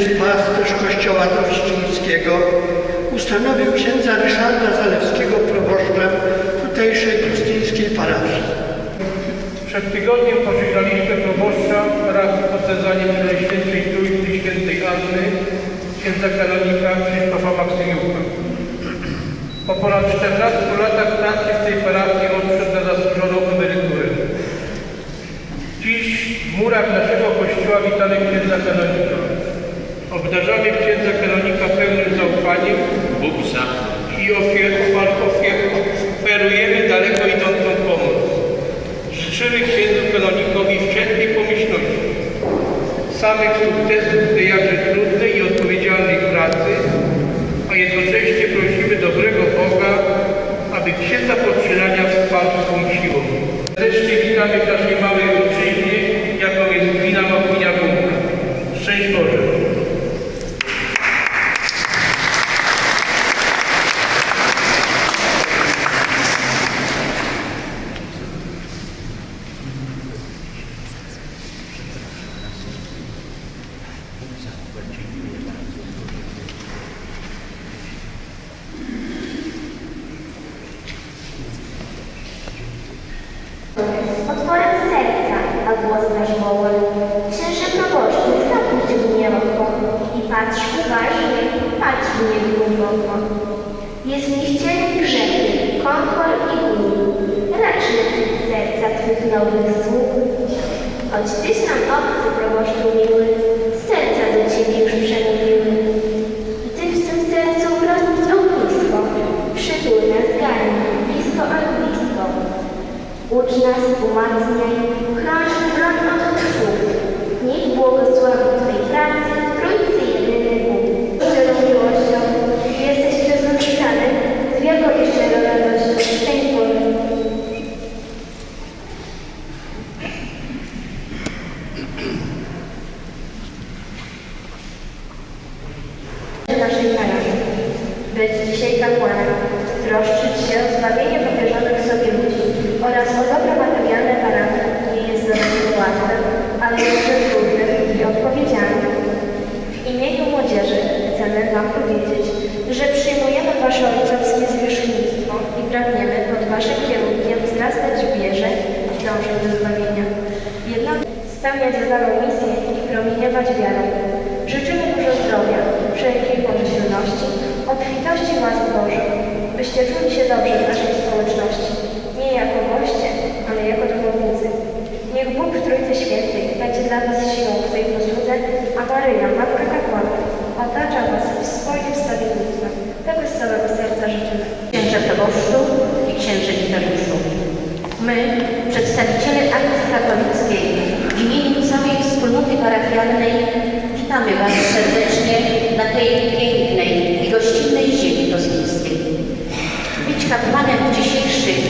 dziedzicz, pasterz kościoła Torścińskiego, ustanowił księdza Ryszarda Zalewskiego proboszczem tutejszej trustińskiej parafii. Przed tygodniem pożegnaliśmy proboszcza wraz z potędzaniem Przeświętej Trójcy Świętej Anny, księdza kanonika Krzysztofa Maksymiuka. Po ponad 14 latach pracy w tej parafii odszedł na zasłużoną emeryturę. Dziś w murach naszego kościoła witamy księdza kanonika. Obdarzamy księdza kanonika pełnym zaufaniem Bóg i ofier, ofier, oferujemy daleko idącą pomoc. Życzymy księdzu kanonikowi wszelkiej pomyślności, samych sukcesów w tej jakże trudnej i odpowiedzialnej pracy, a jednocześnie prosimy dobrego Boga, aby księdza podtrzymania wsparł swą siłą. Serdecznie witamy w naszej małej serca, a głos woła. Księże proboszczu, zapuść mnie oko i patrz uważnie, patrz w mnie głęboko. Jest niechciany grzechy, konchor i ból. Racz leczyć serca Twych nowych sług. Choć Tyś nam obcy, proboszczu miły, serca do Ciebie już przemówiły. Ucz nas, umacniaj, chroń broń od trwóg. Niech błogosławi Twej pracy, Trójcy jedyny Bóg. Szczerą miłością, jesteś przez nas witany, z szczerą radością. Szczęść Boże. naszej parafii. Być dzisiaj kapłanem, troszczyć się o zbawienie ludzi oraz o dobro materialne parafii nie jest zadanie łatwe, ale także trudne i odpowiedzialne. W imieniu młodzieży chcemy Wam powiedzieć, że przyjmujemy Wasze ojcowskie zwierzchnictwo i pragniemy pod Waszym kierunkiem wzrastać w wierze i dążyć do zbawienia. Jednocześnie spełniać zadaną misję i promieniować wiarę. Życzymy dużo zdrowia, wszelkiej pomyślności, obfitości łask Bożych, byście czuli się dobrze w naszej społeczności, nie jako goście, ale jako duchownicy. Niech Bóg w Trójcy Świętej będzie dla Was siłą w tej posłudze, a Maryja, Matka otacza Was w swoim wstawiennictwem. Tego z całego serca życzymy. Księże proboszczu i księże witariuszu. My, przedstawiciele akcji katolickiej, w imieniu całej wspólnoty parafialnej witamy Was serdecznie na tej pięknej i gościnnej ziemi toskińskiej. Być kapłanem w dzisiejszych,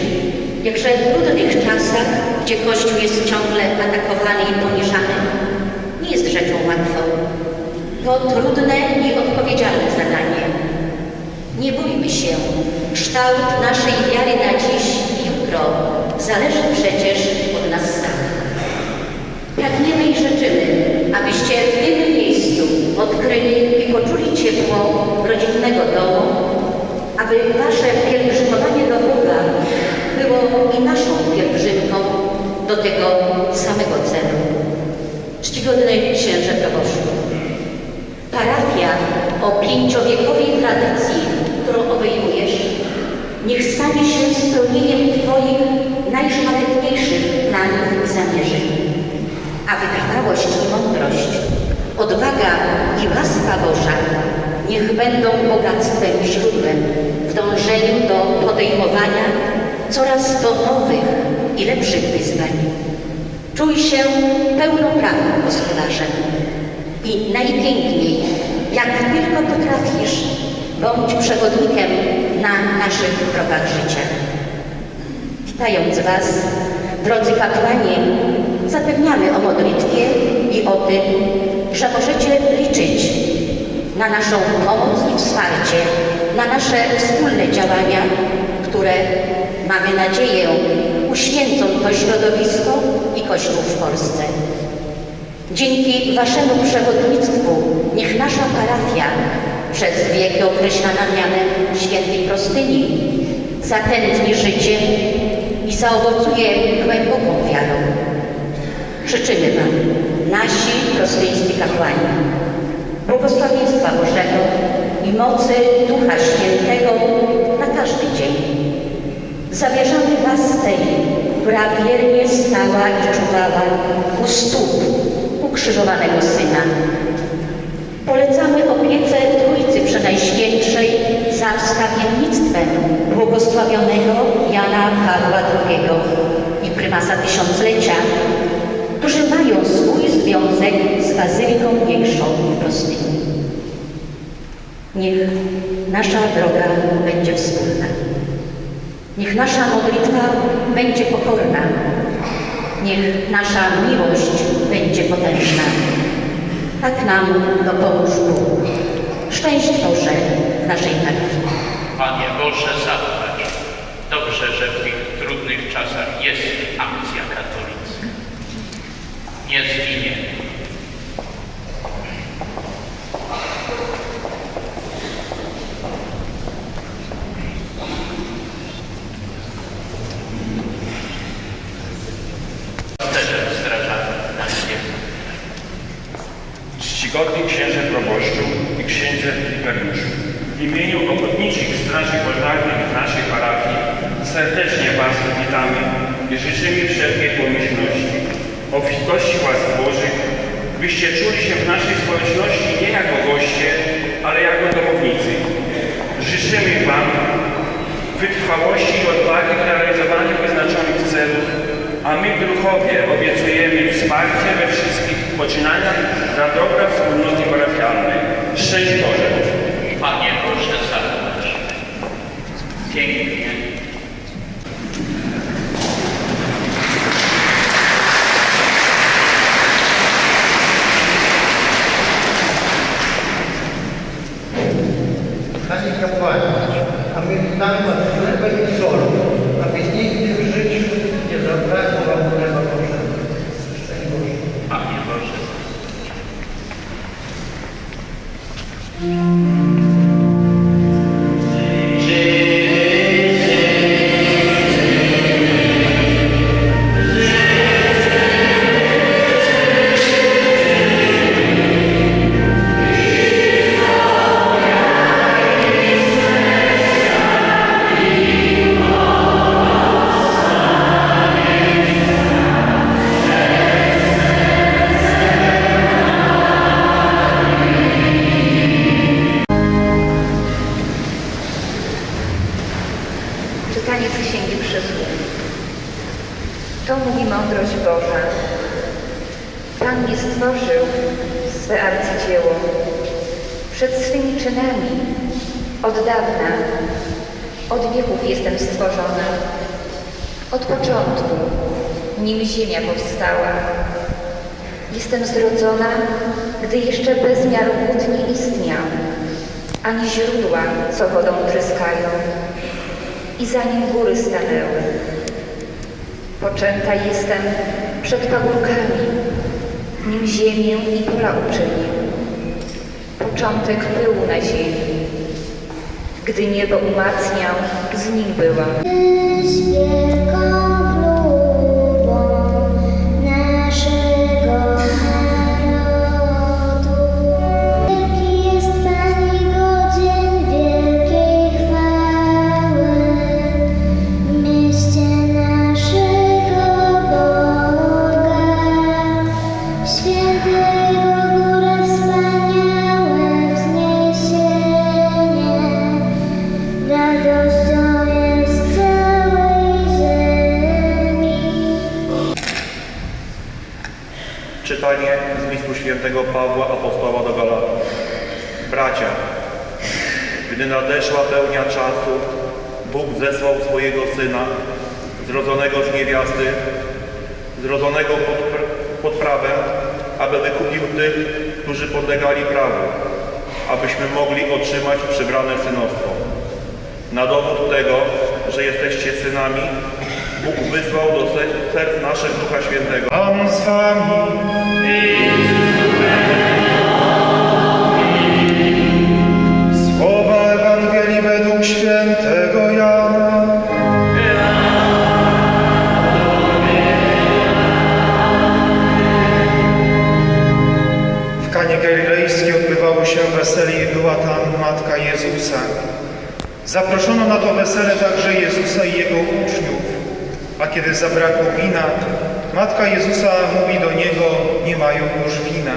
jakże trudnych czasach, gdzie Kościół jest ciągle atakowany i poniżany, nie jest rzeczą łatwą. To trudne i odpowiedzialne zadanie. Nie bójmy się. Kształt naszej wiary na dziś i jutro zależy przecież od nas samych. Pragniemy i życzymy, abyście w tym miejscu odkryli i poczuli ciepło rodzinnego domu, aby wasze pielgrzymowanie do Boga było i naszą pielgrzymką do tego samego celu. Czcigodny księże proboszczu. Parafia o pięciowiekowej tradycji, którą obejmujesz, niech stanie się spełnieniem Twoich najszlachetniejszych planów i zamierzeń. A wytrwałość i mądrość, odwaga i łaska Boża niech będą bogactwem i źródłem w dążeniu do podejmowania coraz to nowych i lepszych wyzwań. Czuj się pełnoprawnym gospodarzem i najpiękniej, jak tylko potrafisz, bądź przewodnikiem na naszych drogach życia. Witając Was, drodzy kapłani, zapewniamy o modlitwie i o tym, że możecie liczyć na naszą pomoc i wsparcie, na nasze wspólne działania, które mamy nadzieję uświęcą to środowisko i Kościół w Polsce. Dzięki Waszemu przewodnictwu niech nasza parafia, przez wieki określana mianem świętej prostyni, zatętni życiem i zaowocuje głęboką wiarą. Życzymy Wam, nasi prostyńscy kapłani, błogosławieństwa Bożego i mocy Ducha Świętego na każdy dzień. Zawierzamy Was tej, która wiernie stała i czuwała u stóp ukrzyżowanego Syna. Polecamy opiece Trójcy Przenajświętszej za wstawiennictwem błogosławionego Jana Pawła II i prymasa tysiąclecia, którzy mają swój związek z Bazyliką Mniejszą w Prostyni. Niech nasza droga będzie wspólna. Niech nasza modlitwa będzie pokorna. Niech nasza miłość będzie potężna. Tak nam dopomóż Bóg. Szczęść Boże w naszej parafii. Panie Boże, zapłać. Dobrze, że w tych trudnych czasach jest akcja katolicka. Nie zginie. Pasterzem strażanym na niebie. Czcigodny księże proboszczu i księże wikariuszu, w imieniu ochotniczych straży pożarnych w naszej parafii serdecznie Was witamy i życzymy wszelkiej pomyślności, obfitości łask Bożych, byście czuli się w naszej społeczności nie jako goście, ale jako domownicy. Życzymy Wam wytrwałości i odwagi w realizowaniu wyznaczonych celów, a my druhowie obiecujemy wsparcie we wszystkich poczynaniach dla dobra wspólnoty parafialnej. Szczęść Boże! Panie Boże, zapłać. Pięknie. Czytanie z Księgi Przysług. To mówi mądrość Boża. Pan nie stworzył swe arcydzieło przed swymi czynami. Od dawna, od wieków jestem stworzona. Od początku, nim ziemia powstała. Jestem zrodzona, gdy jeszcze bezmiar wód nie istniał, ani źródła, co wodą tryskają i zanim góry stanęły. Poczęta jestem przed pagórkami, nim ziemię i pola uczynił. Początek był na ziemi. Gdy niebo umacniał, z nim byłam. Czytanie z listu świętego Pawła Apostoła do Galatów. Bracia, gdy nadeszła pełnia czasu, Bóg zesłał swojego Syna, zrodzonego z niewiasty, zrodzonego pod, pod prawem, aby wykupił tych, którzy podlegali prawu, abyśmy mogli otrzymać przybrane synostwo. Na dowód tego, że jesteście synami, Bóg wysłał do ser- serc naszych Ducha Świętego. Pan z wami. Słowa Ewangelii według świętego Jana. W Kanie Galilejskiej odbywało się wesele i była tam Matka Jezusa. Zaproszono na to wesele także Jezusa i Jego uczniów. A kiedy zabrakło wina, Matka Jezusa mówi do Niego, nie mają już wina.